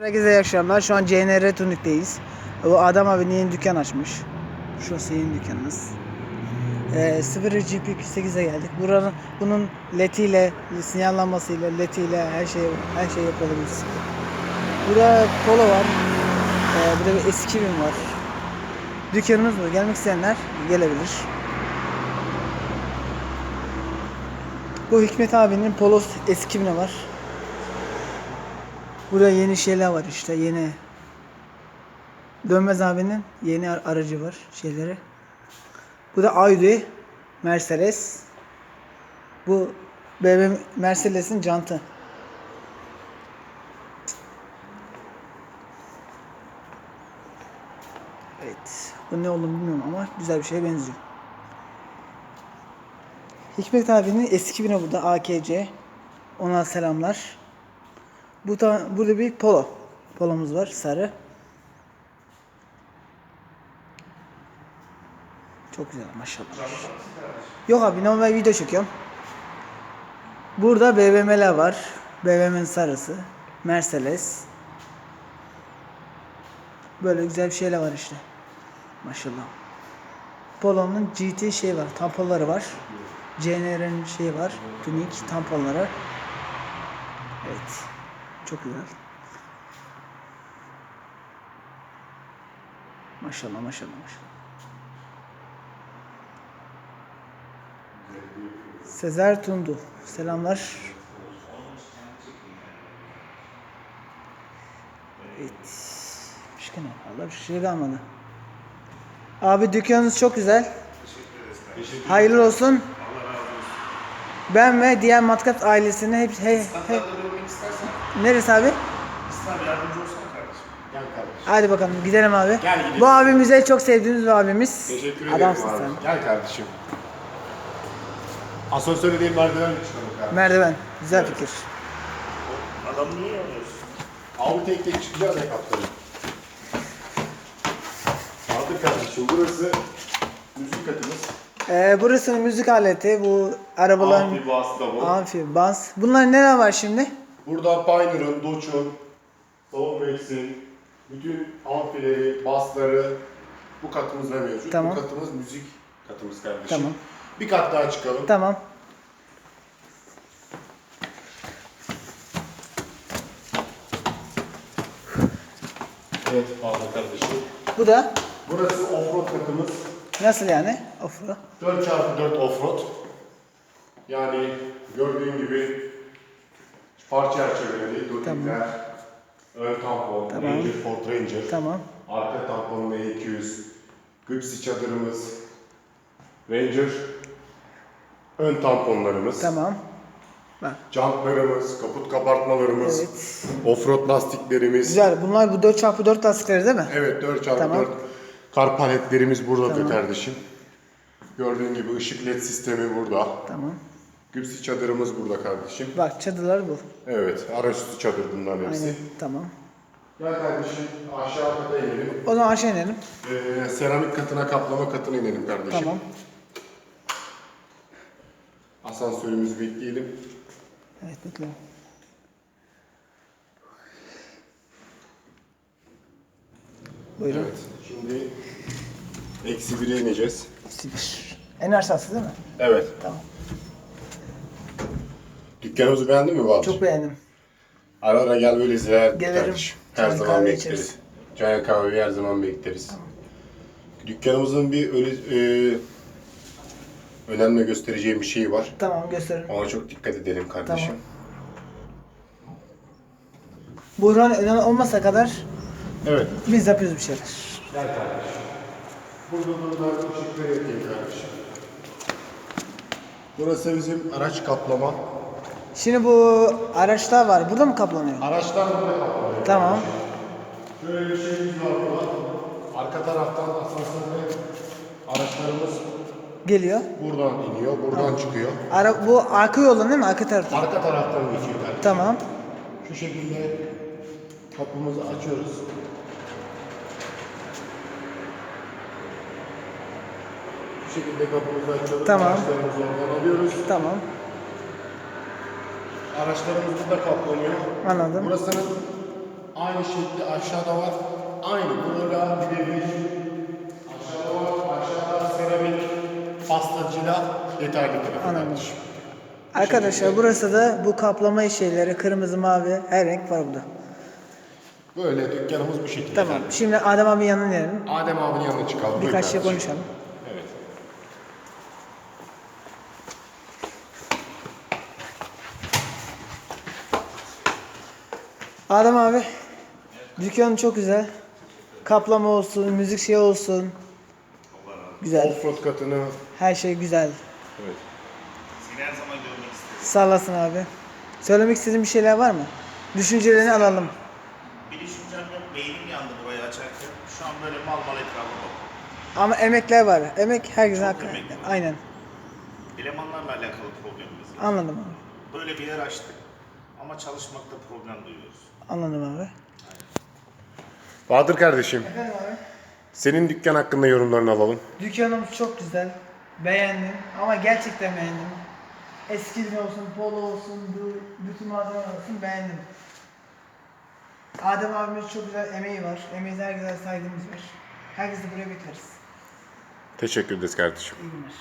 Herkese iyi akşamlar. Şu an CNR Tunik'teyiz. Bu Adam abi yeni dükkan açmış. Şurası yeni dükkanımız. Ee, 0 GP8'e geldik. Buranın bunun lediyle, sinyal lambasıyla, lediyle her şey her şey yapabiliriz. Burada polo var. Ee, burada bir eski bin var. Dükkanımız bu. Gelmek isteyenler gelebilir. Bu Hikmet abinin polo eski bini var. Burada yeni şeyler var işte yeni. Dönmez abinin yeni ar- aracı var şeyleri. Bu da Audi Mercedes. Bu BMW Mercedes'in jantı. Evet. Bu ne olduğunu bilmiyorum ama güzel bir şeye benziyor. Hikmet abinin eski bine burada AKC. Ona selamlar. Bu da burada bir polo. Polomuz var sarı. Çok güzel maşallah. Yok abi normal video çekiyorum. Burada BMW'ler var. BMW'nin sarısı. Mercedes. Böyle güzel bir şeyler var işte. Maşallah. Polo'nun GT şey var. Tamponları var. CNR'in şeyi var. Tunik tamponları. Evet. Çok güzel. Maşallah maşallah maşallah. Sezer Tundu. Selamlar. Evet. Başka ne? Allah bir şey kalmadı. Abi dükkanınız çok güzel. Hayırlı olsun. Ben ve diğer Matkap ailesine hep, he, he, Neresi abi? İslam yardımcı olsana kardeşim. Gel kardeşim. Hadi bakalım gidelim abi. Gel gidelim. Bu abimize çok sevdiğimiz bir abimiz. Teşekkür ederim Adamsın abi. sen. Gel kardeşim. Asansöre değil merdivenle çıkalım kardeşim. Merdiven. Güzel fikir. Adam niye alıyorsun? Abi tek tek çıkacağız ya kaptanım. Aldık kardeşim. Burası müzik katımız. Ee, burası müzik aleti. Bu arabaların Amfi bas davul. amfi, bas. Bunlar neler var şimdi? Burada Pioneer'ın, Dodge'un, Soundwax'in, bütün amfileri, basları bu katımızda mevcut. Tamam. Bu katımız müzik katımız kardeşim. Tamam. Bir kat daha çıkalım. Tamam. Evet fazla kardeşim. Bu da Burası offroad katımız. Nasıl yani? Ofro. 4x4 offroad. Yani gördüğün gibi far çerçeveleri, dotikler, ön tampon, Tamam. Ranger, Ford Ranger, Tamam. arka tampon V200, Gipsy çadırımız, Ranger, ön tamponlarımız, Tamam. Bak. jantlarımız, kaput kabartmalarımız, Evet. offroad lastiklerimiz. Güzel. Bunlar bu 4x4 lastikleri değil mi? Evet 4x4 Tamam. Kar paletlerimiz burada Tamam. kardeşim. Gördüğün gibi ışık led sistemi burada. Tamam. Gipsy çadırımız burada kardeşim. Bak çadırlar bu. Evet, araçüstü çadır bunların hepsi. Aynen. Tamam. Gel kardeşim aşağı kata inelim. O zaman aşağı inelim. Ee, seramik katına, kaplama katına inelim kardeşim. Tamam. Asansörümüzü bekleyelim. Evet bekliyorum. Buyurun. Evet, şimdi eksi bire ineceğiz. Sibir. En aşağısı değil mi? Evet. Tamam. Dükkanımızı beğendin mi Bahadır? Çok beğendim. Ara ara gel böyle ziyaret Gelirim. kardeşim. Her Çay zaman kahve bekleriz. içeriz. Çay kahve her zaman bekleriz. Dükkanımızın bir öyle e, önemli göstereceğim bir şey var. Tamam gösterin. Ona çok dikkat edelim kardeşim. Tamam. Burhan önemli olmasa kadar Evet. biz yapıyoruz bir şeyler. Gel kardeşim. Burada durumlarda ışıkları yapayım kardeşim. Burası bizim araç kaplama. Şimdi bu araçlar var. Burada mı kaplanıyor? Araçlar burada kaplanıyor. Tamam. Şöyle bir şeyimiz var burada. Arka taraftan asansörde araçlarımız Geliyor. buradan iniyor, buradan çıkıyor. Ara, bu arka yoldan değil mi? Arka taraftan. Arka taraftan geçiyor kardeşim. Tamam. Şu şekilde kapımızı açıyoruz. Şekilde kapımızı açıyoruz. Tamam. Araçlarımızı oradan alıyoruz. Tamam. Araçlarımız burada kaplanıyor. Anladım. Burasının Aynı şekilde aşağıda var. Aynı burada birebir. Aşağıda var. Aşağıda seramik pastacıyla detaylı tarafı Anladım. kardeşim. Arkadaşlar burası da bu kaplama şeyleri kırmızı mavi her renk var burada. Böyle dükkanımız bu şekilde. Tamam. kardeşim. Şimdi Adem abi yanına inelim. Adem abinin yanına çıkalım. Birkaç şey konuşalım. Evet. Adem abi dükkanın çok güzel. Kaplama olsun, müzik şey olsun. Güzel. Offroad katını. Her şey güzel. Evet. Seni her zaman görmek isterim. Sağ olasın abi. Söylemek istediğin bir şeyler var mı? Düşüncelerini alalım. Bir düşüncem yok. Beynim yandı burayı açarken. Şu an böyle mal mal etrafa bak. Ama emekler var. Emek herkesin Çok hakkı. emek var. Aynen. Elemanlarla alakalı problemimiz var. Anladım abi. Böyle bir yer açtık. Ama çalışmakta problem duyuyoruz. Anladım abi. Bahadır kardeşim, Efendim abi. senin dükkan hakkında yorumlarını alalım. Dükkanımız çok güzel. Beğendim ama gerçekten beğendim. Eskizin olsun, polo olsun, bu bütün malzemeler olsun beğendim. Adem abimiz çok güzel emeği var. Emeğine her güzel saygımız var. Herkesi buraya bekleriz. Teşekkür ederiz kardeşim. İyi günler.